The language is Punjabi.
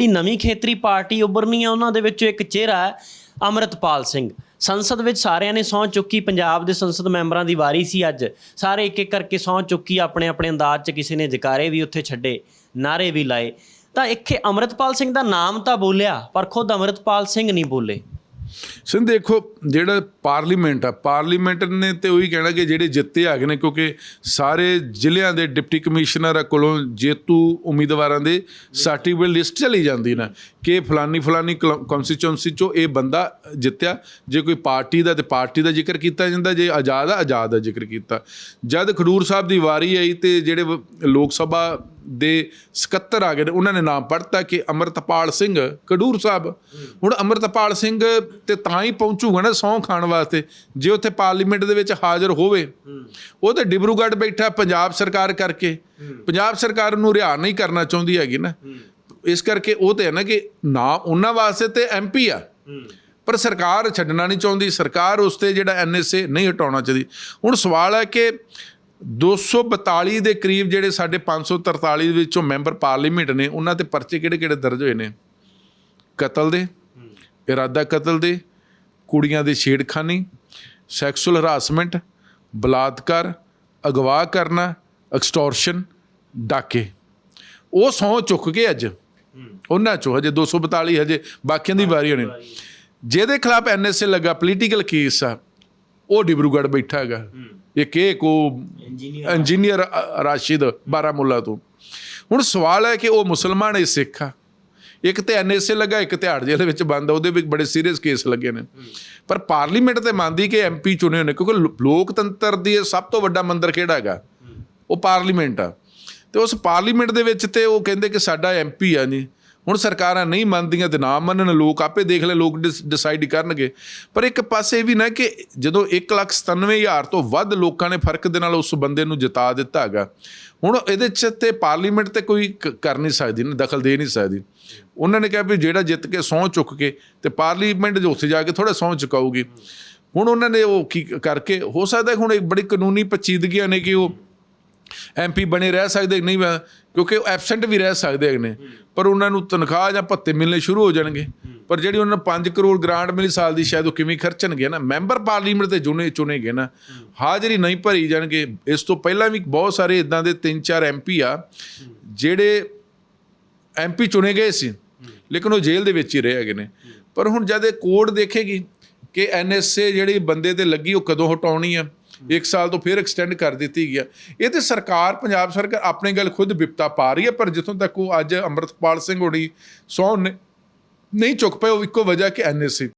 ਜਿਹੜੀ ਨਵੀਂ ਖੇਤਰੀ ਪਾਰਟੀ ਉੱਭਰਨੀ ਹੈ ਉਹਨਾਂ ਦੇ ਵਿੱਚੋਂ ਇੱਕ ਚਿਹਰਾ ਹੈ ਅਮਰਤਪਾਲ ਸਿੰਘ। ਸੰਸਦ ਵਿੱਚ ਸਾਰਿਆਂ ਨੇ ਸਹੁੰ ਚੁੱਕੀ, ਪੰਜਾਬ ਦੇ ਸੰਸਦ ਮੈਂਬਰਾਂ ਦੀ ਵਾਰੀ ਸੀ ਅੱਜ। ਸਾਰੇ ਇੱਕ ਇੱਕ ਕਰਕੇ ਸਹੁੰ ਚੁੱਕੀ ਆਪਣੇ ਆਪਣੇ ਅੰਦਾਜ਼ 'ਚ ਕਿਸੇ ਨੇ ਜਕਾਰੇ ਵੀ ਉੱਥੇ ਛੱਡੇ ਨਾਰੇ ਵੀ ਲਾਏ। ਤਾਂ ਇੱਥੇ ਅਮਰਤਪਾਲ ਸਿੰਘ ਦਾ ਨਾਮ ਤਾਂ ਬੋਲਿਆ, ਪਰ ਖੁਦ ਅਮਰਤਪਾਲ ਸਿੰਘ ਨਹੀਂ ਬੋਲੇ। ਸਿੰਘ ਦੇਖੋ, ਜਿਹੜਾ ਪਾਰਲੀਮੈਂਟ ਆ, ਪਾਰਲੀਮੈਂਟ ਨੇ ਤੇ ਉਹੀ ਕਹਿਣਾ ਕਿ ਜਿਹੜੇ ਜਿੱਤੇ ਹੈਗੇ ਨੇ, ਕਿਉਂਕਿ ਸਾਰੇ ਜ਼ਿਲ੍ਹਿਆਂ ਦੇ ਡਿਪਟੀ ਕਮਿਸ਼ਨਰ ਕੋਲੋਂ ਜੇਤੂ ਉਮੀਦਵਾਰਾਂ ਦੇ ਸਰਟੀਫਿਕੇਟ ਲਿਸਟ ਚਲੀ ਜਾਂਦੀ ਨਾ ਕਿ ਫਲਾਨੀ ਫਲਾਨੀ ਕਨਸਟੀਚੁਐਂਸੀ ਚੋਂ ਇਹ ਬੰਦਾ ਜਿੱਤਿਆ, ਜੇ ਕੋਈ ਪਾਰਟੀ ਦਾ ਤੇ ਪਾਰਟੀ ਦਾ ਜ਼ਿਕਰ ਕੀਤਾ ਜਾਂਦਾ, ਜੇ ਆਜ਼ਾਦ ਆ, ਆਜ਼ਾਦ ਦਾ ਜ਼ਿਕਰ ਕੀਤਾ। ਜਦ ਖਡੂਰ ਸਾਹਿਬ ਦੀ ਵਾਰੀ ਆਈ ਤੇ ਜਿਹੜੇ ਵ- ਲੋਕ ਸਭਾ ਦੇ ਸਕੱਤਰ ਆ ਗਏ ਨੇ, ਉਹਨਾਂ ਨੇ ਨਾਮ ਪੜਤਾ ਕਿ ਅਮਰਤਪਾਲ ਸਿੰਘ ਖਡੂਰ ਸਾਹਿਬ। ਹੁਣ ਅਮਰਤਪਾਲ ਸਿੰਘ ਤੇ ਤਾਂ ਹੀ ਪਹੁੰਚੂਗਾ ਨਾ ਸਹੁੰ ਖਾਣ ਵਾਸਤੇ, ਜੇ ਉੱਥੇ ਪਾਰਲੀਮੈਂਟ ਦੇ ਵਿੱਚ ਹਾਜ਼ਰ ਹੋਵੇ। ਉਹ ਤੇ ਡਿਬਰੂਗੜ੍ਹ ਬੈਠਾ ਪੰਜਾਬ ਸਰਕਾਰ ਕਰਕੇ। ਪੰਜਾਬ ਸਰਕਾਰ ਨੂੰ ਰਿਹਾ ਨਹੀਂ ਕਰਨਾ ਚਾਹੁੰਦੀ ਹੈਗੀ ਨਾ। ਇਸ ਕਰਕੇ ਉਹ ਤੇ ਹੈ ਨਾ ਕਿ ਨਾ ਉਹਨਾਂ ਵਾਸਤੇ ਤੇ ਐਮਪੀ ਆ। ਪਰ ਸਰਕਾਰ ਛੱਡਣਾ ਨਹੀਂ ਚਾਹੁੰਦੀ। ਸਰਕਾਰ ਉਸ ਤੇ ਜਿਹੜਾ ਐਨਐਸਏ ਨਹੀਂ ਹਟਾਉਣਾ ਚਾਹੀਦੀ। ਹੁਣ ਸਵਾਲ ਹੈ ਕਿ 242 ਦੇ ਕਰੀਬ ਜਿਹੜੇ ਸਾਡੇ 543 ਦੇ ਵਿੱਚੋਂ ਮੈਂਬਰ ਪਾਰਲੀਮੈਂਟ ਨੇ, ਉਹਨਾਂ ਤੇ ਪਰਚੇ ਕਿਹੜੇ-ਕਿਹੜੇ ਦਰਜ ਹੋਏ ਨੇ? ਕਤਲ ਦੇ, ਇਰਾਦਾ ਕਤਲ ਦੇ, ਕੁੜੀਆਂ ਦੇ ਛੇੜਖਾਨੀ, ਸੈਕਸੁਅਲ ਹਰਾਸਮੈਂਟ, ਬਲਾਤਕਾਰ, ਅਗਵਾ ਕਰਨਾ, ਐਕਸਟੋਰਸ਼ਨ, ਡਾਕੇ। ਉਹ ਸਹੁੰ ਚੁੱਕ ਕੇ ਅੱਜ, ਉਹਨਾਂ ਚੋਂ ਹਜੇ 242 ਹਜੇ ਬਾਕੀਆਂ ਦੀ ਵਾਰੀ ਹੋਣੀ। ਜਿਹਦੇ ਖਿਲਾਫ ਐਨਐਸਏ ਲੱਗਾ, ਪੋਲੀਟੀਕਲ ਕੇਸ ਆ ਉਹ ਡਿਬਰੂਗੜ੍ਹ ਬੈਠਾ ਹੈਗਾ। ਇੱਕ ਇਹ ਕੋ ਇੰਜੀਨੀਅਰ ਰਾਸ਼ਿਦ ਬਾਰਾਮੁੱਲਾ ਤੋਂ। ਹੁਣ ਸਵਾਲ ਹੈ ਕਿ ਉਹ ਮੁਸਲਮਾਨ ਹੈ ਸਿੱਖ ਆ। ਇੱਕ ਤੇ ਐਨਐਸਏ ਲੱਗਾ ਇੱਕ ਤਿਹਾੜ ਜੇਲ੍ਹ ਵਿੱਚ ਬੰਦ ਆ ਉਹਦੇ ਵਿੱਚ ਬੜੇ ਸੀਰੀਅਸ ਕੇਸ ਲੱਗੇ ਨੇ। ਪਰ ਪਾਰਲੀਮੈਂਟ ਤੇ ਮੰਨਦੀ ਕਿ ਐਮਪੀ ਚੁਣੇ ਨੇ ਕਿਉਂਕਿ ਲੋਕਤੰਤਰ ਦੀ ਇਹ ਸਭ ਤੋਂ ਵੱਡਾ ਮੰਦਰ ਕਿਹੜਾ ਹੈਗਾ? ਉਹ ਪਾਰਲੀਮੈਂਟ ਆ। ਤੇ ਉਸ ਪਾਰਲੀਮੈਂਟ ਦੇ ਵਿੱਚ ਤੇ ਉਹ ਕਹਿੰਦੇ ਕਿ ਸਾਡਾ ਐਮਪੀ ਆ ਜੀ। ਹੁਣ ਸਰਕਾਰਾਂ ਨਹੀਂ ਮੰਨਦੀਆਂ ਤੇ ਨਾ ਮੰਨਣ ਲੋਕ, ਆਪੇ ਦੇਖ ਲੈ ਲੋਕ ਡਿਸਾਈਡ ਕਰਨਗੇ। ਪਰ ਇੱਕ ਪਾਸੇ ਵੀ ਨਾ ਕਿ ਜਦੋਂ 197000 ਤੋਂ ਵੱਧ ਲੋਕਾਂ ਨੇ ਫ਼ਰਕ ਦੇ ਨਾਲ ਉਸ ਬੰਦੇ ਨੂੰ ਜਿਤਾ ਦਿੱਤਾ ਹੈਗਾ, ਹੁਣ ਇਹਦੇ ਚ ਤੇ ਪਾਰਲੀਮੈਂਟ ਤੇ ਕੋਈ ਕ- ਕਰ ਨਹੀਂ ਸਕਦੀ ਨਾ ਦਖਲ ਦੇ ਨਹੀਂ ਸਕਦੀ। ਉਹਨਾਂ ਨੇ ਕਿਹਾ ਵੀ ਜਿਹੜਾ ਜਿੱਤ ਕੇ ਸਹੁੰ ਚੁੱਕ ਕੇ ਤੇ ਪਾਰਲੀਮੈਂਟ ਦੇ ਉੱਥੇ ਜਾ ਕੇ ਥੋੜਾ ਸਹੁੰ ਚੁਕਾਊਗੀ। ਹੁਣ ਉਹਨਾਂ ਨੇ ਉਹ ਕੀ ਕਰਕੇ, ਹੋ ਸਕਦਾ ਹੁਣ ਇੱਕ ਬੜੀ ਕਾਨੂੰਨੀ ਪਚੀਦਗੀਆਂ ਨੇ ਕਿ ਉਹ ਐਮਪੀ ਬਣੇ ਰਹਿ ਸਕਦੇ ਨਹੀਂ ਵਾ- ਕਿਉਂਕਿ ਉਹ ਐਬਸੈਂਟ ਵੀ ਰਹਿ ਸਕਦੇ ਨੇ। ਪਰ ਉਹਨਾਂ ਨੂੰ ਤਨਖਾਹ ਜਾਂ ਭੱਤੇ ਮਿਲਣੇ ਸ਼ੁਰੂ ਹੋ ਜਾਣਗੇ। ਪਰ ਜਿਹੜੀ ਉਹਨਾਂ ਨੂੰ 5 ਕਰੋੜ ਗ੍ਰਾਂਟ ਮਿਲੀ ਸਾਲ ਦੀ, ਸ਼ਾਇਦ ਉਹ ਕਿਵੇਂ ਖਰਚਣਗੇ ਨਾ। ਮੈਂਬਰ ਪਾਰਲੀਮੈਂਟ ਤੇ ਚੁਣੇ ਚੁਣੇਗੇ ਨਾ। ਹਾਜ਼ਰੀ ਨਹੀਂ ਭਰੀ ਜਾਣਗੇ, ਇਸ ਤੋਂ ਪਹਿਲਾਂ ਵੀ ਬਹੁਤ ਸਾਰੇ ਇਦਾਂ ਦੇ 3-4 ਐਮਪੀ ਆ, ਜਿਹੜੇ ਐਮਪੀ ਚੁਣੇ ਗਏ ਸੀ। ਲੇਕਿਨ ਉਹ ਜੇਲ੍ਹ ਦੇ ਵਿੱਚ ਹੀ ਰਹੇ ਹੈਗੇ ਨੇ। ਪਰ ਹੁਣ ਜਦ ਇਹ ਕੋਰਟ ਦੇਖੇਗੀ ਕਿ ਐਨਐਸਏ ਜਿਹੜੀ ਬੰਦੇ ਤੇ ਲੱਗੀ, ਉਹ ਕਦੋਂ ਹਟਾਉਣੀ ਆ? ਇੱਕ ਸਾਲ ਤੋਂ ਫਿਰ ਐਕਸਟੈਂਡ ਕਰ ਦਿੱਤੀ ਗਈ ਹੈ ਇਹ ਤੇ ਸਰਕਾਰ, ਪੰਜਾਬ ਸਰਕਾਰ ਆਪਣੇ ਗੱਲ ਖੁਦ ਵਿਪਤਾ ਪਾ ਰਹੀ ਹੈ ਪਰ ਜਿੱਥੋਂ ਤੱਕ ਉਹ ਅੱਜ ਅੰਮ੍ਰਿਤਪਾਲ ਸਿੰਘ ਹੋਣੀ ਸੌ ਨਹੀਂ ਚੁੱਕ ਪਏ, ਉਹ ਇੱਕੋ ਵਜ੍ਹਾ ਕਿ ਐਨਐਸਏ